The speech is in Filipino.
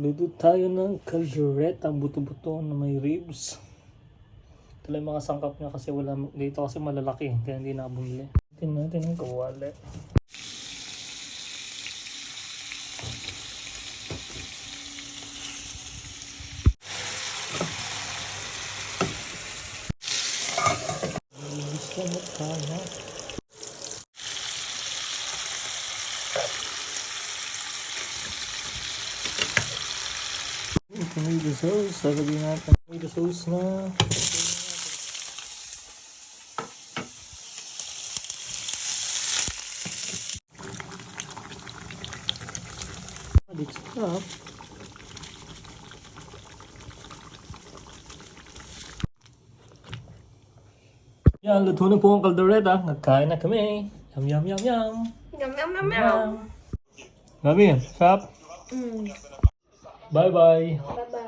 Luto tayo ng caldereta, buto-buto na may ribs. Ito lang mga sangkap niya kasi wala dito kasi malalaki kaya hindi na bumili. Tingnan natin ang kawali. Gusto mo tayo. Tomato sauce. Lalagyan natin tomato sauce na. Dito sa Yan, luto na po ang kaldereta. Nagkain na kami. Yum, yum, yum, yum. Yum, yum, yum, yum. Mami, sarap. Mm. Bye-bye. Bye-bye.